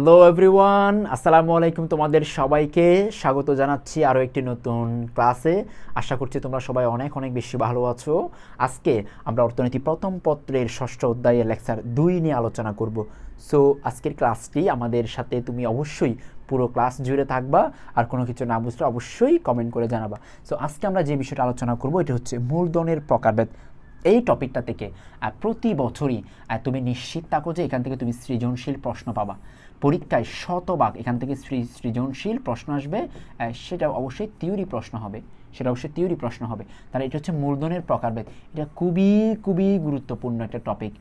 Hello everyone আসসালামু আলাইকুম তোমাদের সবাইকে। স্বাগত জানাচ্ছি আরও একটি নতুন ক্লাসে। আশা করছি তোমরা সবাই অনেক অনেক বেশি ভালো আছো। আজকে আমরা অর্থনীতি প্রথম পত্রের ষষ্ঠ অধ্যায়ের লেকচার দুই নিয়ে আলোচনা করব। সো আজকের ক্লাসটি আমাদের সাথে তুমি অবশ্যই পুরো ক্লাস জুড়ে থাকবা। আর কোনো কিছু না বুঝলে অবশ্যই কমেন্ট করে জানাবা। সো আজকে আমরা যে বিষয়টা আলোচনা করব, এটা হচ্ছে মূলধনের প্রকারভেদ। এই টপিকটা থেকে প্রতি বছরই তুমি নিশ্চিত থাকো যে এখান থেকে তুমি সৃজনশীল প্রশ্ন পাবা। পরীক্ষায় শতভাগ এখান থেকে সৃজনশীল প্রশ্ন আসবে সেটা অবশ্যই থিওরি প্রশ্ন হবে, সেটা অবশ্যই থিওরি প্রশ্ন হবে। তাহলে এটা হচ্ছে মূলধনের প্রকারভেদ। এটা খুবই খুবই গুরুত্বপূর্ণ একটা টপিক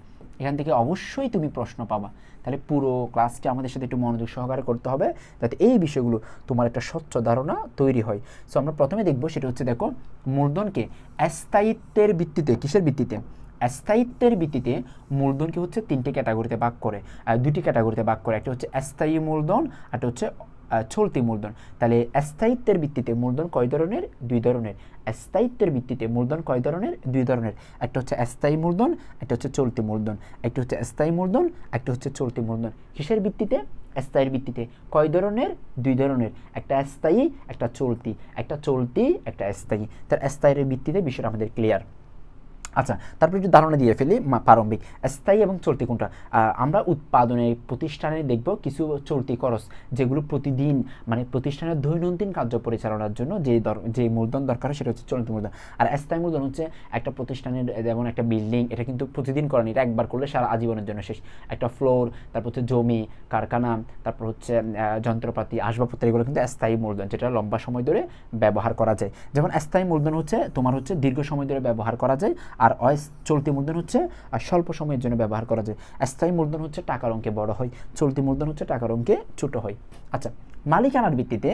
এখান থেকে অবশ্যই তুমি প্রশ্ন পাবা। তাহলে পুরো ক্লাসটা আমাদের সাথে একটু মনোযোগ সহকারে করতে হবে, যাতে এই বিষয়গুলো তোমার একটা স্বচ্ছ ধারণা তৈরি হয়। সো আমরা প্রথমে দেখব, সেটা হচ্ছে দেখো, মূলধনকে স্থায়িত্বের ভিত্তিতে, কিসের ভিত্তিতে? স্থায়িত্বের ভিত্তিতে মূলধনকে হচ্ছে তিনটে ক্যাটাগরিতে ভাগ করে দুটি ক্যাটাগরিতে ভাগ করে। একটা হচ্ছে স্থায়ী মূলধন একটা হচ্ছে চলতি মূলধন। তাহলে স্থায়িত্বের ভিত্তিতে মূলধন কয় ধরনের? দুই ধরনের। স্থায়িত্বের ভিত্তিতে মূলধন কয় ধরনের? দুই ধরনের। একটা হচ্ছে স্থায়ী মূলধন, একটা হচ্ছে চলতি মূলধন। একটা হচ্ছে স্থায়ী মূলধন, একটা হচ্ছে চলতি মূলধন। কিসের ভিত্তিতে? স্থায়ীর ভিত্তিতে। কয় ধরনের? দুই ধরনের। একটা স্থায়ী একটা চলতি। একটা চলতি, একটা স্থায়ী তার স্থায়ীর ভিত্তিতে বিষয়টা আমাদের ক্লিয়ার আচ্ছা তারপর একটু ধারণা দিয়ে ফেলি প্রারম্ভিক। স্থায়ী এবং চলতি কোনটা? আমরা উৎপাদনে, প্রতিষ্ঠানে দেখব কিছু চলতি খরচ যেগুলো প্রতিদিন মানে প্রতিষ্ঠানের দৈনন্দিন কার্য পরিচালনার জন্য যে যে মূলধন দরকার সেটা হচ্ছে চলতি মূলধন। আর স্থায়ী মূলধন হচ্ছে একটা প্রতিষ্ঠানের যেমন একটা বিল্ডিং, এটা কিন্তু প্রতিদিন করেন, এটা একবার করলে সারা আজীবনের জন্য শেষ। একটা ফ্লোর, তারপর হচ্ছে জমি, কারখানা, তারপর হচ্ছে যন্ত্রপাতি, আসবাবপত্র, এগুলো কিন্তু স্থায়ী মূলধন, যেটা লম্বা সময় ধরে ব্যবহার করা যায়। যেমন স্থায়ী মূলধন হচ্ছে, তোমার হচ্ছে দীর্ঘ সময় ধরে ব্যবহার করা যায় আর চলতি মূলধন হচ্ছে, আর স্বল্প সময়ের জন্য ব্যবহার করা যায়। স্থায়ী মূলধন হচ্ছে টাকার অঙ্কে বড় হয়, চলতি মূলধন হচ্ছে টাকার অঙ্কে ছোট হয়। আচ্ছা মালিকানার ভিত্তিতে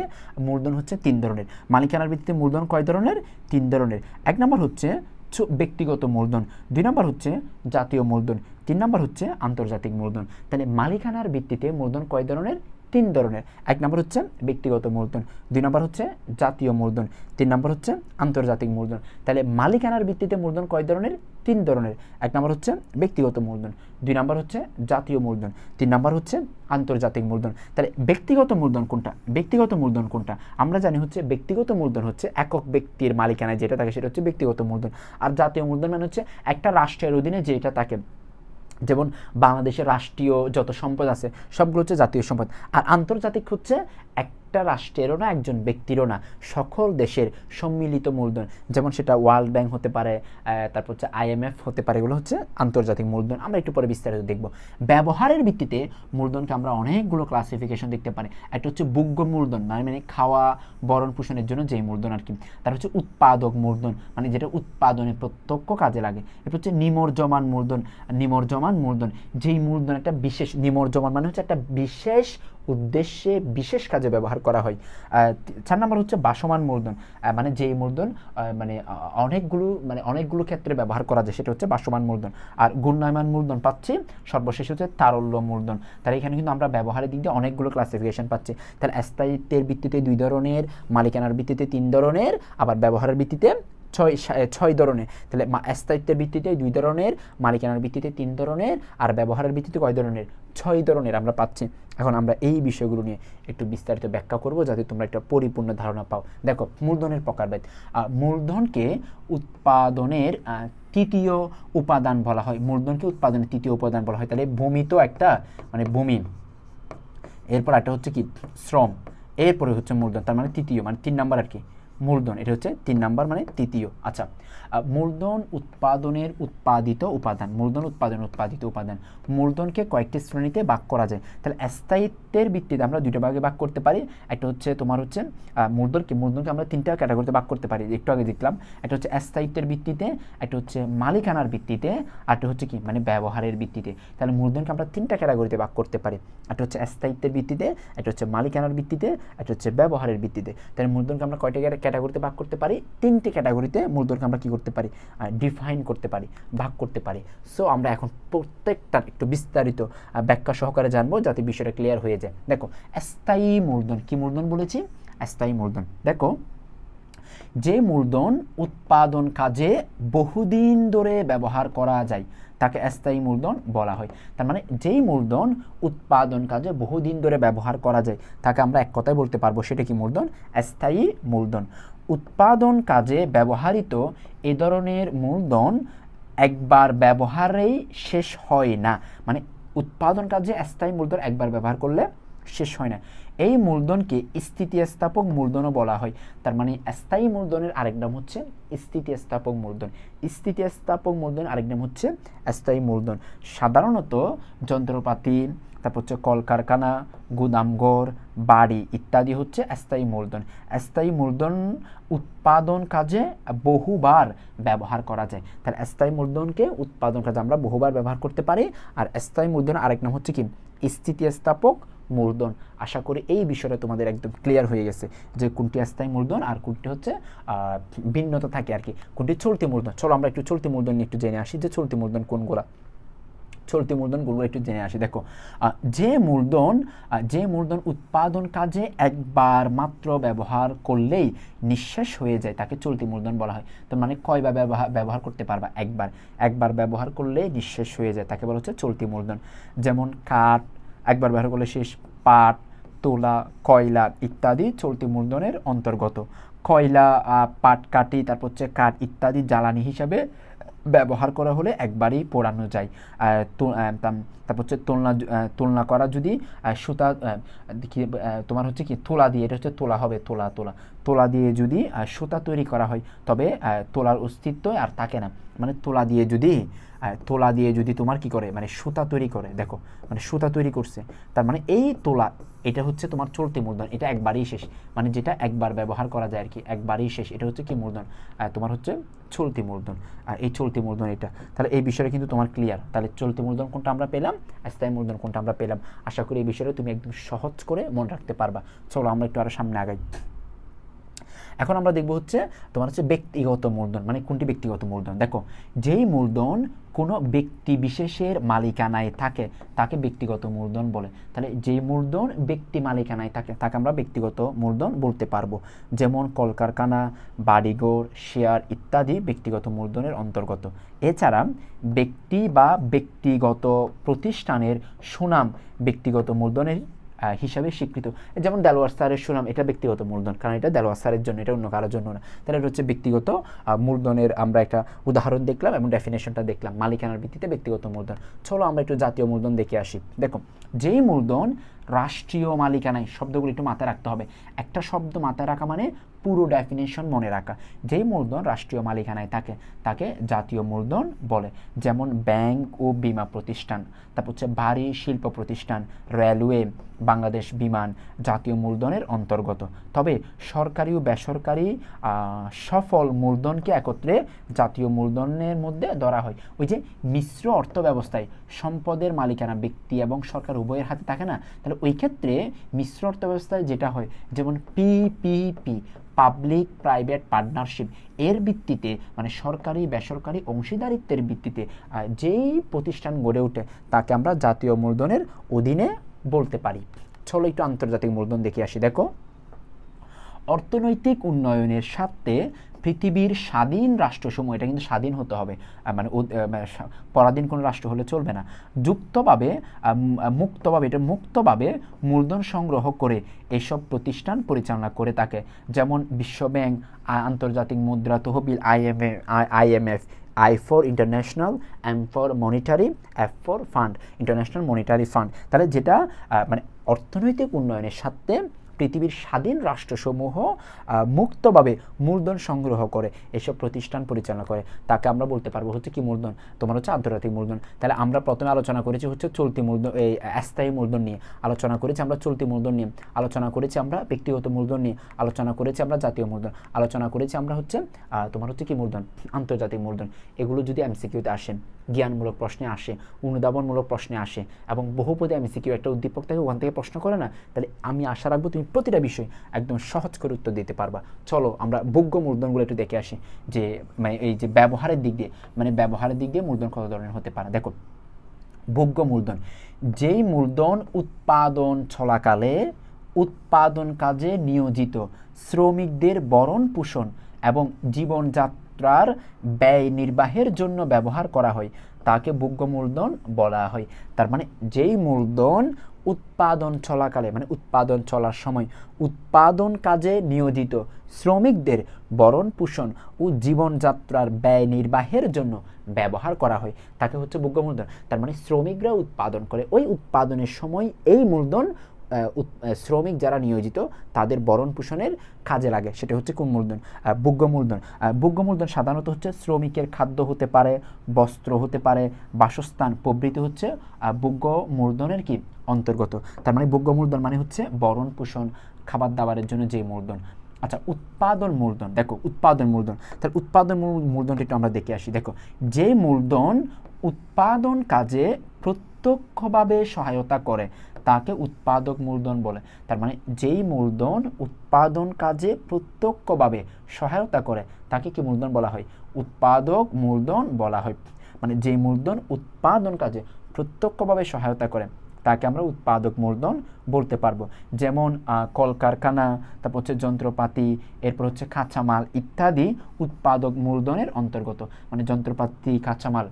মূলধন হচ্ছে তিন ধরনের। মালিকানার ভিত্তিতে মূলধন কয় ধরনের? তিন ধরনের। এক নম্বর হচ্ছে ব্যক্তিগত মূলধন। দুই নম্বর হচ্ছে জাতীয় মূলধন। তিন নম্বর হচ্ছে আন্তর্জাতিক মূলধন। তাহলে মালিকানার ভিত্তিতে মূলধন কয় ধরনের? তিন ধরনের। এক নম্বর হচ্ছে ব্যক্তিগত মূলধন, দুই নম্বর হচ্ছে জাতীয় মূলধন, তিন নম্বর হচ্ছে আন্তর্জাতিক মূলধন। তাহলে মালিকানার ভিত্তিতে মূলধন কয় ধরনের? তিন ধরনের। এক নম্বর হচ্ছে ব্যক্তিগত মূলধন, দুই নম্বর হচ্ছে জাতীয় মূলধন, তিন নম্বর হচ্ছে আন্তর্জাতিক মূলধন। তাহলে ব্যক্তিগত মূলধন কোনটা? ব্যক্তিগত মূলধন কোনটা? আমরা জানি হচ্ছে ব্যক্তিগত মূলধন হচ্ছে একক ব্যক্তির মালিকানায় যেটা থাকে সেটা হচ্ছে ব্যক্তিগত মূলধন। আর জাতীয় মূলধন মানে হচ্ছে একটা রাষ্ট্রের অধীনে যেটা থাকে যেমন বাংলাদেশের রাষ্ট্রীয় যত সম্পদ আছে সবগুলো হচ্ছে জাতীয় সম্পদ। আর আন্তর্জাতিক হচ্ছে একটা রাষ্ট্রেরও না, একজন ব্যক্তিরও না, সকল দেশের সম্মিলিত মূলধন। যেমন সেটা ওয়ার্ল্ড ব্যাংক হতে পারে তারপর হচ্ছে আইএমএফ হতে পারে, এগুলো হচ্ছে আন্তর্জাতিক মূলধন। আমরা একটু পরে বিস্তারিত দেখব। ব্যবহারের ভিত্তিতে মূলধনকে আমরা অনেকগুলো ক্লাসিফিকেশন দেখতে পারি। একটা হচ্ছে বুগ্য মূলধন মানে মানে খাওয়া, বরণ পোষণের জন্য যেই মূলধন আর কি। তার হচ্ছে উৎপাদক মূলধন মানে যেটা উৎপাদনে প্রত্যক্ষ কাজে লাগে। এটা হচ্ছে নিমজ্জমান মূলধন নিমজ্জমান মূলধন, যেই মূলধন একটা বিশেষ নিমর্জমান মানে হচ্ছে একটা বিশেষ উদ্দেশ্যে বিশেষ কাজে ব্যবহার করা হয়। চার নম্বর হচ্ছে বাসমান মূলধন। মানে যেই মূলধন মানে অনেকগুলো মানে অনেকগুলো ক্ষেত্রে ব্যবহার করা যায়, সেটা হচ্ছে বাসমান মূলধন। আর গুণায়মান মূলধন পাচ্ছি, সর্বশেষ হচ্ছে তারল্য মূলধন। তাহলে এখানে কিন্তু আমরা ব্যবহারের দিক দিয়ে অনেকগুলো ক্লাসিফিকেশন পাচ্ছি। তাহলে স্থায়িত্বের ভিত্তিতে দুই ধরনের, মালিকানার ভিত্তিতে তিন ধরনের, আবার ব্যবহারের ভিত্তিতে ছয় ছয় ধরনের। তাহলে স্থায়িত্বের ভিত্তিতে দুই ধরনের, মালিকানার ভিত্তিতে তিন ধরনের, আর ব্যবহারের ভিত্তিতে কয় ধরনের? ছয় ধরনের আমরা পাচ্ছি। এখন আমরা এই বিষয়গুলো নিয়ে একটু বিস্তারিত ব্যাখ্যা করব যাতে তোমরা একটা পরিপূর্ণ ধারণা পাও। দেখো, মূলধনের প্রকারভেদ। মূলধনকে উৎপাদনের তৃতীয় উপাদান বলা হয়। মূলধনকে উৎপাদনের তৃতীয় উপাদান বলা হয়। তাহলে ভূমি তো একটা মানে ভূমি। এরপর একটা হচ্ছে কি? শ্রম। এরপরে হচ্ছে মূলধন। তার মানে তৃতীয় মানে তিন নাম্বার আর কি। মূলধন এটা হচ্ছে তিন নাম্বার মানে তৃতীয়। আচ্ছা মূলধন উৎপাদনের উৎপাদিত উপাদান, মূলধন উৎপাদন উৎপাদিত উপাদান। মূলধনকে কয়েকটি শ্রেণীতে ভাগ করা যায়। তাহলে স্থায়িত্বের ভিত্তিতে আমরা দুটো ভাগে ভাগ করতে পারি। একটা হচ্ছে তোমার হচ্ছে মূলধনকে মূলধনকে আমরা তিনটা ক্যাটাগরিতে ভাগ করতে পারি। একটু আগে দেখলাম। একটা হচ্ছে স্থায়িত্বের ভিত্তিতে, একটা হচ্ছে মালিকানার ভিত্তিতে একটা হচ্ছে কি? মানে ব্যবহারের ভিত্তিতে। তাহলে মূলধনকে আমরা তিনটা ক্যাটাগরিতে ভাগ করতে পারি। একটা হচ্ছে স্থায়িত্বের ভিত্তিতে, একটা হচ্ছে মালিকানার ভিত্তিতে, একটা হচ্ছে ব্যবহারের ভিত্তিতে। তাহলে মূলধনকে আমরা কয়টা ক্যাটাগরিতে ভাগ করতে পারি? তিনটে ক্যাটাগরিতে মূলধনকে আমরা কি করতে পারি ডিফাইন করতে পারি, ভাগ করতে পারি। সো আমরা এখন প্রত্যেকটার একটু বিস্তারিত ব্যাখ্যা সহকারে জানব যাতে বিষয়টা ক্লিয়ার হয়ে যায়। দেখো, স্থায়ী মূলধন, কি মূলধন বলেছি? স্থায়ী মূলধন। দেখো, যে মূলধন উৎপাদন কাজে বহুদিন ধরে ব্যবহার করা যায়, তাকে স্থায়ী মূলধন বলা হয়। তার মানে যেই মূলধন উৎপাদন কাজে বহুদিন ধরে ব্যবহার করা যায়, তাকে আমরা এক কথায় বলতে পারব সেটা কি মূলধন? স্থায়ী মূলধন। উৎপাদন কাজে ব্যবহৃত এ ধরনের মূলধন একবার ব্যবহারেই শেষ হয় না। মানে উৎপাদন কাজে স্থায়ী মূলধন একবার ব্যবহার করলে শেষ হয় না। এই মূলধনকে স্থিতিস্থাপক মূলধনও বলা হয়। তার মানে স্থায়ী মূলধনের আরেক নাম হচ্ছে স্থিতিস্থাপক মূলধন। স্থিতিস্থাপক মূলধন আরেক নাম হচ্ছে স্থায়ী মূলধন। সাধারণত যন্ত্রপাতি তারপর হচ্ছে কলকারখানা, গুদামঘর, বাড়ি ইত্যাদি হচ্ছে স্থায়ী মূলধন। স্থায়ী মূলধন উৎপাদন কাজে বহুবার ব্যবহার করা যায়। তাহলে স্থায়ী মূলধনকে উৎপাদন কাজে আমরা বহুবার ব্যবহার করতে পারি। আর স্থায়ী মূলধন আরেক নাম হচ্ছে কি? স্থিতিস্থাপক মূলধন। আশা করি এই বিষয়টা তোমাদের একদম ক্লিয়ার হয়ে গেছে যে কোনটি স্থায়ী মূলধন আর কোনটি হচ্ছে ভিন্নতা থাকে আর কি। কোনটি চলতি মূলধন। চলো আমরা একটু চলতি মূলধন নিয়ে একটু জেনে আসি যে চলতি মূলধন কোনগুলা। চলতি মূলধনগুলো একটু জেনে আসি। দেখো যে মূলধন যে মূলধন উৎপাদন কাজে একবার মাত্র ব্যবহার করলেই নিঃশেষ হয়ে যায়, তাকে চলতি মূলধন বলা হয়। তার মানে কয়বার ব্যবহার ব্যবহার করতে পারবা? একবার। একবার ব্যবহার করলে নিঃশেষ হয়ে যায়, তাকে বলা হচ্ছে চলতি মূলধন। যেমন কাঠ, একবার ব্যবহার করলে শেষ। পাট, তোলা, কয়লা ইত্যাদি চলতি মূলধনের অন্তর্গত। কয়লা পাট কাটি, তারপর হচ্ছে কাঠ ইত্যাদি জ্বালানি হিসাবে ব্যবহার করা হলে একবারই পোড়ানো যায়। তারপর হচ্ছে তুলনা তুলনা করা যদি সুতা তোমার হচ্ছে কি, তোলা দিয়ে, এটা হচ্ছে তোলা হবে, তোলা তোলা। তোলা দিয়ে যদি সুতা তৈরি করা হয়, তবে তোলার অস্তিত্ব আর থাকে না। মানে তোলা দিয়ে যদি তোলা দিয়ে যদি তোমার কি করে? মানে সুতা তৈরি করে, দেখো মানে সুতা তৈরি করছে। তার মানে এই তোলা, এটা হচ্ছে তোমার চলতি মূলধন, এটা একবারই শেষ। মানে যেটা একবার ব্যবহার করা যায় আর কি একবারই শেষ। এটা হচ্ছে কি মূলধন? তোমার হচ্ছে চলতি মূলধন। আর এই চলতি মূলধন এটা। তাহলে এই বিষয়টা কিন্তু তোমার ক্লিয়ার তাহলে চলতি মূলধন কোনটা আমরা পেলাম? স্থায়ী মূলধন কোনটা আমরা পেলাম? আশা করি এই বিষয়টা তুমি একদম সহজ করে মনে রাখতে পারবা। চলো, আমরা একটু আরও সামনে আগাই। এখন আমরা দেখব হচ্ছে তোমার হচ্ছে ব্যক্তিগত মূলধন মানে কোনটি ব্যক্তিগত মূলধন? দেখো, যেই মূলধন কোনো ব্যক্তি বিশেষের মালিকানায় থাকে, তাকে ব্যক্তিগত মূলধন বলে। তাহলে যেই মূলধন ব্যক্তি মালিকানায় থাকে, তাকে আমরা ব্যক্তিগত মূলধন বলতে পারব। যেমন কলকারখানা, বাড়িঘর, শেয়ার ইত্যাদি ব্যক্তিগত মূলধনের অন্তর্গত। এছাড়া ব্যক্তি বা ব্যক্তিগত প্রতিষ্ঠানের সুনাম ব্যক্তিগত মূলধনের হিসাবে স্বীকৃত। যেমন দেলোয়ার স্যারের সুনাম, এটা ব্যক্তিগত মূলধন, কারণ এটা দেলোয়ার স্যারের জন্য, এটা অন্য কারোর জন্য না। তাহলে এটা হচ্ছে ব্যক্তিগত মূলধনের আমরা একটা উদাহরণ দেখলাম এবং ডেফিনেশনটা দেখলাম, মালিকানার ভিত্তিতে ব্যক্তিগত মূলধন। চলো আমরা একটু জাতীয় মূলধন দেখে আসি। দেখো, যেই মূলধন রাষ্ট্রীয় মালিকানায়, শব্দগুলো একটু মাথায় রাখতে হবে। একটা শব্দ মাথায় রাখা মানে পুরো ডেফিনেশন মনে রাখা। যেই মূলধন রাষ্ট্রীয় মালিকানায় থাকে, তাকে জাতীয় মূলধন বলে। যেমন ব্যাংক ও বীমা প্রতিষ্ঠান, তারপর হচ্ছে ভারী শিল্প প্রতিষ্ঠান রেলওয়ে বাংলাদেশ বিমান জাতীয় মূলধনের অন্তর্গত। তবে সরকারি ও বেসরকারি সফল মূলধনকে একত্রে জাতীয় মূলধনের মধ্যে ধরা হয়। ওই যে মিশ্র অর্থ ব্যবস্থায় সম্পদের মালিকানা ব্যক্তি এবং সরকার উভয়ের হাতে থাকে না? তাহলে ওই ক্ষেত্রে মিশ্র অর্থ ব্যবস্থায় যেটা হয়, যেমন পিপিপি পাবলিক প্রাইভেট পার্টনারশিপ এর ভিত্তিতে মানে সরকারি, বেসরকারি অংশীদারিত্বের ভিত্তিতে যেই প্রতিষ্ঠান গড়ে ওঠে, তাকে আমরা জাতীয় মূলধনের অধীনে বলতে পারি। চলো একটু আন্তর্জাতিক মূলধন দেখে আসি। দেখো, অর্থনৈতিক উন্নয়নের স্বার্থে পৃথিবীর স্বাধীন রাষ্ট্রসমূহ এটা কিন্তু স্বাধীন হতে হবে মানে মানে পরাধীন কোনো রাষ্ট্র হলে চলবে না। যুক্তভাবে মুক্তভাবে, এটা মুক্তভাবে মূলধন সংগ্রহ করে এসব প্রতিষ্ঠান পরিচালনা করে থাকে। যেমন বিশ্বব্যাংক আন্তর্জাতিক মুদ্রা তহবিল, IMA IMF, I for international, M for monetary, F for fund, international monetary fund. তাহলে যেটা মানে অর্থনৈতিক উন্নয়নের সাথে পৃথিবীর স্বাধীন রাষ্ট্রসমূহ মুক্তভাবে মূলধন সংগ্রহ করে, এসব প্রতিষ্ঠান পরিচালনা করে। তাকে আমরা বলতে পারব হচ্ছে কি মূলধন? তোমার হচ্ছে আন্তর্জাতিক মূলধন। তাহলে আমরা প্রথমে আলোচনা করেছি হচ্ছে চলতি মূলধন, এই স্থায়ী মূলধন নিয়ে। আলোচনা করেছি আমরা চলতি মূলধন নিয়ে। আলোচনা করেছি আমরা ব্যক্তিগত মূলধন নিয়ে। আলোচনা করেছি আমরা জাতীয় মূলধন। আলোচনা করেছি আমরা হচ্ছে তোমার হচ্ছে কি মূলধন? আন্তর্জাতিক মূলধন। এগুলো যদি এমসিকিউতে আসেন জ্ঞানমূলক প্রশ্নে আসে, অনুধাবনমূলক প্রশ্নে আসে এবং বহুপদে এমসিকিউ একটা উদ্দীপক থেকে ওখান থেকে প্রশ্ন করে না, তাহলে আমি আশা রাখব তুমি প্রতিটা বিষয় একদম সহজ করে উত্তর দিতে পারবা। চলো আমরা ভোগ্য মূলধনগুলো একটু দেখে আসি যে মানে এই যে ব্যবহারের দিক দিয়ে মানে ব্যবহারের দিক দিয়ে মূলধন কত ধরনের হতে পারে। দেখো ভোগ্য মূলধন, যেই মূলধন উৎপাদন চলাকালে উৎপাদন কাজে নিয়োজিত শ্রমিকদের বরণ পোষণ এবং জীবনযাত্রা জীবনযাত্রার ব্যয় নির্বাহের জন্য ব্যবহার করা হয়, তাকে ভোগ্য মূলধন বলা হয়। তার মানে যেই মূলধন উৎপাদন চলাকালে মানে উৎপাদন চলার সময়, উৎপাদন কাজে নিয়োজিত শ্রমিকদের বরণ পোষণ ও জীবনযাত্রার ব্যয় নির্বাহের জন্য ব্যবহার করা হয়, তাকে হচ্ছে ভোগ্য মূলধন তার মানে শ্রমিকরা উৎপাদন করে, ওই উৎপাদনের সময় এই মূলধন শ্রমিক যারা নিয়োজিত, তাদের বরণ পোষণের কাজে লাগে। সেটা হচ্ছে কোন মূলধন ভোগ্য মূলধন ভোগ্য মূলধন সাধারণত হচ্ছে শ্রমিকের খাদ্য হতে পারে, বস্ত্র হতে পারে, বাসস্থান, প্রভৃতি হচ্ছে ভোগ্য মূলধনের কি? অন্তর্গত। তার মানে ভোগ্য মূলধন মানে হচ্ছে বরণ পোষণ খাবার দাবারের জন্য যে মূলধন। আচ্ছা উৎপাদন মূলধন দেখো উৎপাদন মূলধন তার উৎপাদন মূল- মূলধনটা একটু আমরা দেখে আসি। দেখো যে মূলধন উৎপাদন কাজে প্রত্যক্ষভাবে সহায়তা করে তাকে উৎপাদক মূলধন বলে। তার মানে যেই মূলধন উৎপাদন কাজে প্রত্যক্ষভাবে সহায়তা করে, তাকে কি মূলধন বলা হয়? উৎপাদক মূলধন বলা হয়। মানে যেই মূলধন উৎপাদন কাজে প্রত্যক্ষভাবে সহায়তা করে, তাকে আমরা উৎপাদক মূলধন বলতে পারব। যেমন কলকারখানা, তারপর হচ্ছে যন্ত্রপাতি, এরপর হচ্ছে কাঁচামাল ইত্যাদি উৎপাদক মূলধনের অন্তর্গত। মানে যন্ত্রপাতি, কাঁচামাল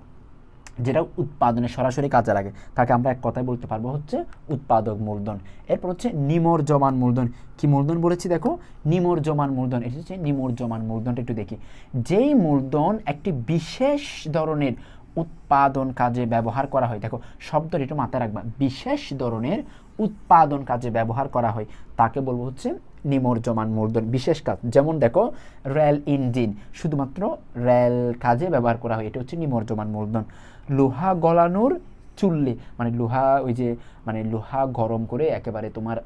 যেটা উৎপাদনে সরাসরি কাজে লাগে। তাকে আমরা এক কথায় বলতে পারব হচ্ছে উৎপাদক মূলধন। এরপর হচ্ছে নিমজ্জমান মূলধন। কি মূলধন বলেছি দেখো? নিমজ্জমান মূলধন। এটা হচ্ছে নিমজ্জমান মূলধনটা একটু দেখি। যেই মূলধন একটি বিশেষ ধরনের উৎপাদন কাজে ব্যবহার করা হয়, দেখো, শব্দটা একটু মাথায় রাখবা। বিশেষ ধরনের উৎপাদন কাজে ব্যবহার করা হয়, তাকে বলব হচ্ছে নিমজ্জমান মূলধন। বিশেষ কাজ, যেমন দেখো, রেল ইঞ্জিন। শুধুমাত্র রেল কাজে ব্যবহার করা হয়, এটা হচ্ছে নিমজ্জমান মূলধন। লোহা গলানোর চুল্লি মানে লোহা ওই যে মানে লোহা গরম করে একেবারে তোমার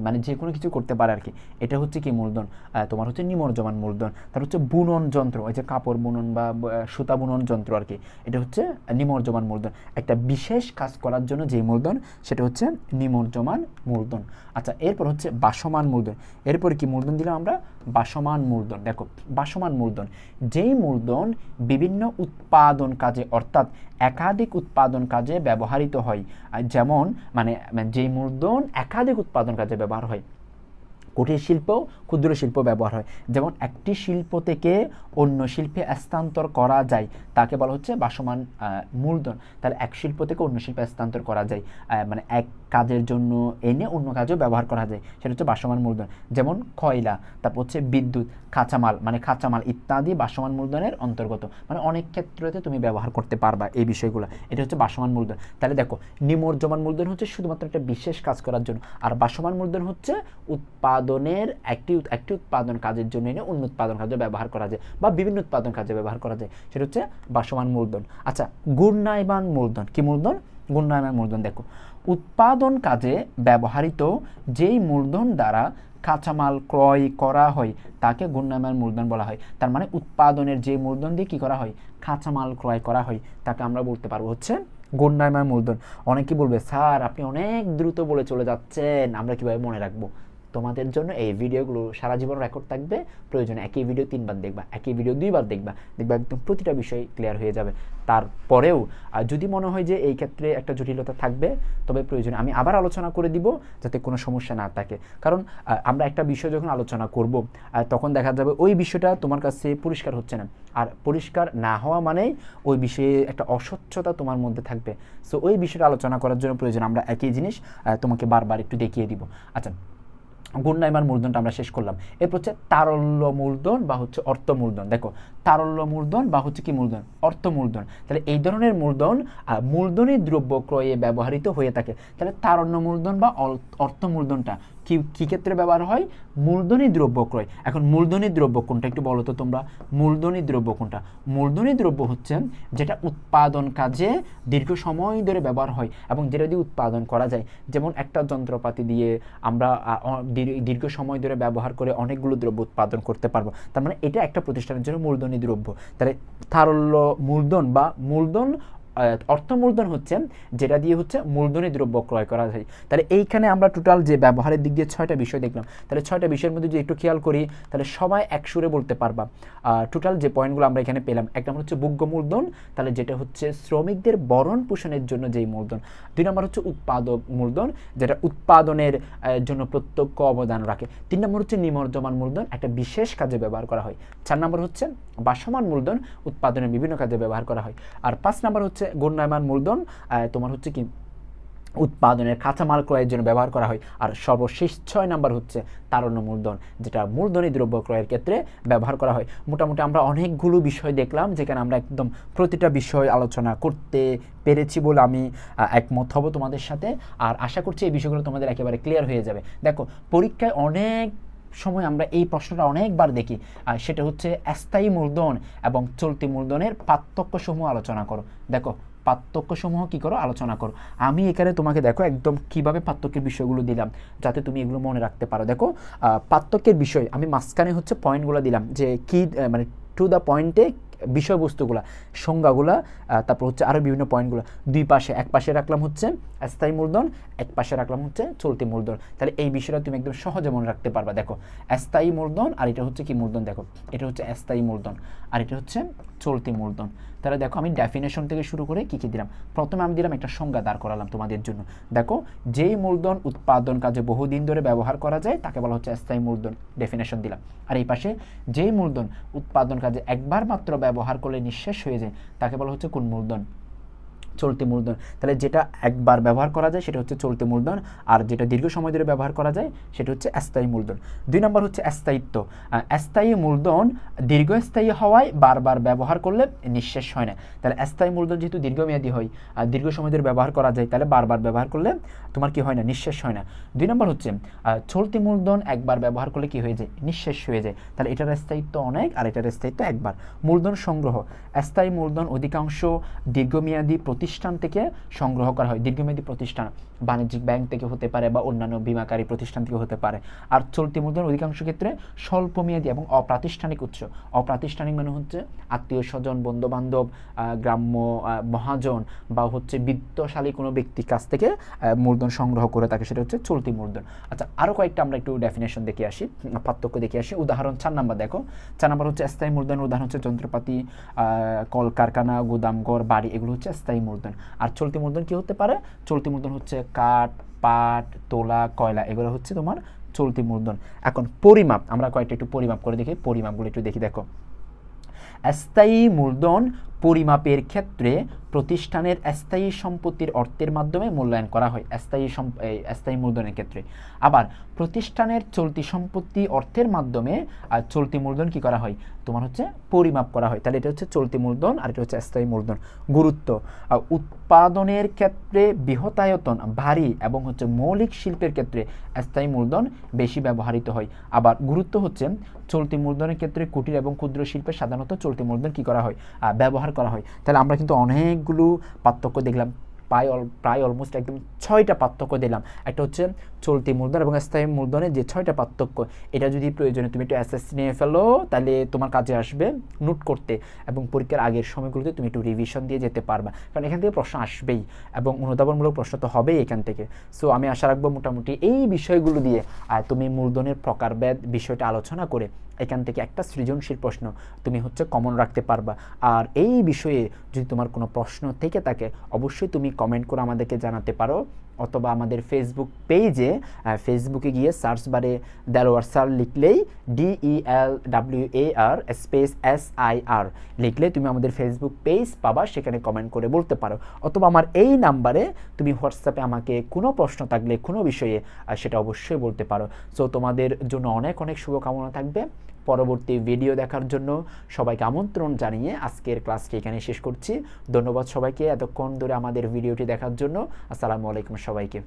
মানে যে কোনো কিছু করতে পারে আর কি এটা হচ্ছে কি মূলধন? তোমার হচ্ছে নিমজ্জমান মূলধন। তার হচ্ছে বুনন যন্ত্র, ওই যে কাপড় বুনন বা সুতা বুনন যন্ত্র আর কি এটা হচ্ছে নিমজ্জমান মূলধন। একটা বিশেষ কাজ করার জন্য যে মূলধন, সেটা হচ্ছে নিমজ্জমান মূলধন। আচ্ছা এরপর হচ্ছে বাসমান মূলধন। এরপর কি মূলধন দিলাম আমরা? বাসমান মূলধন। দেখো, বাসমান মূলধন। যেই মূলধন বিভিন্ন উৎপাদন কাজে, অর্থাৎ একাধিক উৎপাদন কাজে ব্যবহৃত হয়। যেমন মানে যেই মূলধন একাধিক উৎপাদন কাজে ব্যবহার হয় কুটির শিল্প ক্ষুদ্র শিল্প ব্যবহার হয়। যেমন একটি শিল্প থেকে অন্য শিল্পে স্থানান্তর করা যায়, তাকে বলা হচ্ছে বাসমান মূলধন। তাহলে এক শিল্প থেকে অন্য শিল্পে স্থানান্তর করা যায় মানে এক কাজের জন্য এনে অন্য কাজেও ব্যবহার করা যায়। সেটা হচ্ছে বাসমান মূলধন। যেমন কয়লা, তারপর হচ্ছে বিদ্যুৎ কাঁচামাল মানে কাঁচামাল ইত্যাদি বাসমান মূলধনের অন্তর্গত। মানে অনেক ক্ষেত্রতে তুমি ব্যবহার করতে পারবা এই বিষয়গুলো। এটা হচ্ছে বাসমান মূলধন। তাহলে দেখো, নিমজ্জমান মূলধন হচ্ছে শুধুমাত্র একটা বিশেষ কাজ করার জন্য। আর বাসমান মূলধন হচ্ছে উৎপাদনের একটি একটি উৎপাদন কাজের জন্য এনে অন্য উৎপাদন কাজে ব্যবহার করা যায় বা বিভিন্ন উৎপাদন কাজে ব্যবহার করা যায়। সেটা হচ্ছে বাসমান মূলধন। আচ্ছা গুণায়মান মূলধন। কি মূলধন? গুণায়মান মূলধন। দেখো, উৎপাদন কাজে ব্যবহৃত যেই মূলধন দ্বারা কাঁচামাল ক্রয় করা হয়, তাকে গুণায়মান মূলধন বলা হয়। তার মানে উৎপাদনের যে মূলধন দিয়ে কী করা হয়? কাঁচামাল ক্রয় করা হয়। তাকে আমরা বলতে পারব হচ্ছে গুণায়মান মূলধন। অনেকেই বলবে, স্যার, আপনি অনেক দ্রুত বলে চলে যাচ্ছেন। আমরা কীভাবে মনে রাখব? তোমাদের জন্য এই ভিডিওগুলো সারা জীবন রেকর্ড থাকবে। প্রয়োজনে একই ভিডিও তিনবার দেখবা, একই ভিডিও দুইবার দেখবা দেখবা একদম প্রতিটা বিষয় ক্লিয়ার হয়ে যাবে। তারপরেও যদি মনে হয় যে এই ক্ষেত্রে একটা জটিলতা থাকবে, তবে প্রয়োজনে আমি আবার আলোচনা করে দিব যাতে কোনো সমস্যা না থাকে। কারণ আমরা একটা বিষয় যখন আলোচনা করব তখন দেখা যাবে ওই বিষয়টা তোমার কাছে পরিষ্কার হচ্ছে না। আর পরিষ্কার না হওয়া মানেই ওই বিষয়ে একটা অস্বচ্ছতা তোমার মধ্যে থাকবে। সো ওই বিষয়টা আলোচনা করার জন্য প্রয়োজন আমরা একই জিনিস তোমাকে বারবার একটু দেখিয়ে দিব। আচ্ছা গুণায়মান মূলধনটা আমরা শেষ করলাম। এরপর হচ্ছে তারল্য মূলধন বা হচ্ছে অর্থ মূলধন। দেখো, তারল্য মূলধন বা হচ্ছে কি মূলধন? অর্থ মূলধন। তাহলে এই ধরনের মূলধন মূলধনী দ্রব্য ক্রয়ে ব্যবহৃত হয়ে থাকে। তাহলে তারল্য মূলধন বা অর্থ মূলধনটা কি কি ক্ষেত্রে ব্যবহার হয়? মূলধনী দ্রব্য ক্রয়। এখন মূলধনী দ্রব্য কোনটা? একটু বলো তো তোমরা। মূলধনী দ্রব্য কোনটা? মূলধনী দ্রব্য হচ্ছে যেটা উৎপাদন কাজে দীর্ঘ সময় ধরে ব্যবহার হয় এবং যেটা দিয়ে উৎপাদন করা যায়। যেমন একটা যন্ত্রপাতি দিয়ে আমরা দীর্ঘ সময় ধরে ব্যবহার করে অনেকগুলো দ্রব্য উৎপাদন করতে পারব। তার মানে এটা একটা প্রতিষ্ঠানের জন্য মূলধনী দ্রব্য। তাহলে তারল্য মূলধন বা মূলধন অর্থ মূলধন হচ্ছে, যেটা দিয়ে হচ্ছে মূলধনী দ্রব্য ক্রয় করা যায় তাহলে এইখানে আমরা টোটাল যে ব্যবহারের দিক দিয়ে ছয়টা বিষয় দেখলাম, তাহলে ছয়টা বিষয়ের মধ্যে যদি একটু খেয়াল করি, তাহলে সবাই এক সুরে বলতে পারবা। টোটাল যে পয়েন্টগুলো আমরা এখানে পেলাম, এক নম্বর হচ্ছে ভোগ্য মূলধন, তাহলে যেটা হচ্ছে শ্রমিকদের বরণ পোষণের জন্য যেই মূলধন। দুই নম্বর হচ্ছে উৎপাদক মূলধন, যেটা উৎপাদনের জন্য প্রত্যক্ষ অবদান রাখে। তিন নম্বর হচ্ছে নিমজ্জমান মূলধন, একটা বিশেষ কাজে ব্যবহার করা হয়। চার নম্বর হচ্ছে বাসমান মূলধন, উৎপাদনের বিভিন্ন কাজে ব্যবহার করা হয়। আর পাঁচ নম্বর হচ্ছে গণ্যমান মূলধন তোমার হচ্ছে কি উৎপাদনের কাঁচামাল ক্রয়ের জন্য ব্যবহার করা হয়। আর সর্বশেষ ছয় নাম্বার হচ্ছে তারণ্য মূলধন, যেটা মূলধনী দ্রব্য ক্রয়ের ক্ষেত্রে ব্যবহার করা হয়। মোটামুটি আমরা অনেকগুলো বিষয় দেখলাম, যেখানে আমরা একদম প্রতিটা বিষয় আলোচনা করতে পেরেছি বলে আমি একমত হব তোমাদের সাথে। আর আশা করছি এই বিষয়গুলো তোমাদের একেবারে ক্লিয়ার হয়ে যাবে। দেখো, পরীক্ষায় অনেক সময় আমরা এই প্রশ্নটা অনেকবার দেখি। আর সেটা হচ্ছে, স্থায়ী মূলধন এবং চলতি মূলধনের পার্থক্যসমূহ আলোচনা করো। দেখো, পার্থক্যসমূহ কি করো? আলোচনা করো। আমি এখানে তোমাকে দেখো একদম কীভাবে পার্থক্যের বিষয়গুলো দিলাম, যাতে তুমি এগুলো মনে রাখতে পারো। দেখো পার্থক্যের বিষয়, আমি মাঝখানে হচ্ছে পয়েন্টগুলো দিলাম যে কি মানে টু দ্য পয়েন্টে বিষয়বস্তুগুলা, সংজ্ঞাগুলো তারপর হচ্ছে আরও বিভিন্ন পয়েন্টগুলো দুই পাশে, এক পাশে রাখলাম হচ্ছে স্থায়ী মূলধন, এক পাশে রাখলাম হচ্ছে চলতি মূলধন। তাহলে এই বিষয়টা তুমি একদম সহজে মনে রাখতে পারবা। দেখো, স্থায়ী মূলধন আর এটা হচ্ছে কি মূলধন? দেখো, এটা হচ্ছে স্থায়ী মূলধন আর এটা হচ্ছে চলতি মূলধন। তাহলে দেখো আমি ডেফিনেশন থেকে শুরু করে কী কী দিলাম? প্রথমে আমি দিলাম একটা সংজ্ঞা দাঁড় করালাম তোমাদের জন্য। দেখো, যেই মূলধন উৎপাদন কাজে বহুদিন ধরে ব্যবহার করা যায়, তাকে বলা হচ্ছে স্থায়ী মূলধন ডেফিনেশন দিলাম। আর এই পাশে যেই মূলধন উৎপাদন কাজে একবার মাত্র ব্যবহার করলে নিঃশেষ হয়ে যায়, তাকে বলা হচ্ছে কোন মূলধন। চলতি মূলধন। তাহলে যেটা একবার ব্যবহার করা যায় সেটা হচ্ছে চলতি মূলধন। আর যেটা দীর্ঘ সময় ধরে ব্যবহার করা যায় সেটা হচ্ছে স্থায়ী মূলধন। দুই নম্বর হচ্ছে স্থায়িত্ব। আহ, স্থায়ী মূলধন দীর্ঘস্থায়ী হওয়ায় বারবার ব্যবহার করলে নিঃশেষ হয় না। তাহলে স্থায়ী মূলধন যেহেতু দীর্ঘমেয়াদী হয় আর দীর্ঘ সময় ধরে ব্যবহার করা যায় তাহলে বারবার ব্যবহার করলে তোমার কি হয় না নিঃশেষ হয় না। দুই নম্বর হচ্ছে চলতি মূলধন একবার ব্যবহার করলে কি হয়ে যায় নিঃশেষ হয়ে যায়। তাহলে এটার স্থায়িত্ব অনেক আর এটার স্থায়িত্ব একবার। মূলধন সংগ্রহ। স্থায়ী মূলধন অধিকাংশ দীর্ঘমেয়াদী প্রতিষ্ঠান থেকে সংগ্রহ করা হয়। দীর্ঘমেয়াদী প্রতিষ্ঠান, বাণিজ্যিক ব্যাংক থেকে হতে পারে বা অন্যান্য বিমাকারী প্রতিষ্ঠান থেকে হতে পারে। আর চলতি মূলধন অধিকাংশ ক্ষেত্রে স্বল্পমেয়াদী এবং অপ্রাতিষ্ঠানিক উৎস। অপ্রাতিষ্ঠানিক মানে হচ্ছে আত্মীয় স্বজন বন্ধু বান্ধব গ্রাম্য মহাজন বা হচ্ছে বিত্তশালী কোনো ব্যক্তির কাছ থেকে মূলধন সংগ্রহ করে থাকে, সেটা হচ্ছে চলতি মূলধন। আচ্ছা আরও কয়েকটা আমরা একটু ডেফিনেশন দেখে আসি পার্থক্য দেখে আসি। উদাহরণ চার নাম্বার দেখো। চার নাম্বার হচ্ছে স্থায়ী মূলধন, উদাহরণ হচ্ছে যন্ত্রপাতি কলকারখানা গুদামঘর বাড়ি, এগুলো হচ্ছে স্থায়ী মূলধন। আর চলতি মূলধন কি হতে পারে? চলতি মূলধন হচ্ছে কাঠ, পাট, তোলা, কয়লা, এগুলো হচ্ছে তোমার চলতি মূলধন। এখন পরিমাপ, আমরা কয়েকটা একটু পরিমাপ করে দেখি। পরিমাপগুলো একটু দেখি, দেখো। স্থায়ী মূলধন পরিমাপের ক্ষেত্রে প্রতিষ্ঠানের স্থায়ী সম্পত্তির অর্থের মাধ্যমে মূল্যায়ন করা হয় স্থায়ী স্থায়ী মূলধনের ক্ষেত্রে। আবার প্রতিষ্ঠানের চলতি সম্পত্তি অর্থের মাধ্যমে আর চলতি মূলধন কি করা হয়? তোমার হচ্ছে পরিমাপ করা হয়। তাহলে এটা হচ্ছে চলতি মূলধন আর এটা হচ্ছে স্থায়ী মূলধন। গুরুত্ব উৎপাদনের ক্ষেত্রে বৃহতায়তন ভারী এবং হচ্ছে মৌলিক শিল্পের ক্ষেত্রে স্থায়ী মূলধন বেশি ব্যবহৃত হয়। আবার গুরুত্ব হচ্ছে চলতি মূলধনের ক্ষেত্রে কুটির এবং ক্ষুদ্র শিল্পে সাধারণত চলতি মূলধন কি করা হয়? আহ, ব্যবহার করা হয়। তাহলে আমরা কিন্তু অনেকগুলো পার্থক্য দেখলাম। প্রায় অল- প্রায় অলমোস্ট একদম ছয়টা পার্থক্য দিলাম একটা হচ্ছে চলতি মূলধন এবং স্থায়ী মূলধনের যে ছয়টা পার্থক্য, এটা যদি প্রয়োজনে তুমি একটু অ্যাসেস নিয়ে ফেলো, তাহলে তোমার কাজে আসবে নোট করতে এবং পরীক্ষার আগের সময়গুলোতে তুমি একটু রিভিশন দিয়ে যেতে পারবা। কারণ এখান থেকে প্রশ্ন আসবেই এবং অনুধাবনমূলক প্রশ্ন তো হবেই এখান থেকে। সো আমি আশা রাখব মোটামুটি এই বিষয়গুলো দিয়ে তুমি মূলধনের প্রকারভেদ বিষয়টা আলোচনা করে এখান থেকে একটা সৃজনশীল প্রশ্ন তুমি হচ্ছে কমন রাখতে পারবা। আর এই বিষয়ে যদি তোমার কোনো প্রশ্ন থেকে থাকে, অবশ্যই তুমি কমেন্ট করে আমাদেরকে জানাতে পারো। অথবা আমাদের ফেসবুক পেজে ফেসবুকে গিয়ে সার্চ বারে দেলোয়ার স্যার লিখলেই D E L W A R space S I R লিখলে তুমি আমাদের ফেসবুক পেজ পাবা, সেখানে কমেন্ট করে বলতে পারো। অথবা আমার এই নাম্বারে তুমি হোয়াটসঅ্যাপে আমাকে কোনো প্রশ্ন থাকলে, কোনো বিষয়ে সেটা অবশ্যই বলতে পারো। সো তোমাদের জন্য অনেক অনেক শুভকামনা থাকবে। পরবর্তী ভিডিও দেখার জন্য সবাইকে আমন্ত্রণ জানিয়ে আজকের ক্লাসটি এখানে শেষ করছি। ধন্যবাদ সবাইকে এতক্ষণ ধরে আমাদের ভিডিওটি দেখার জন্য। আসসালামু আলাইকুম সবাইকে।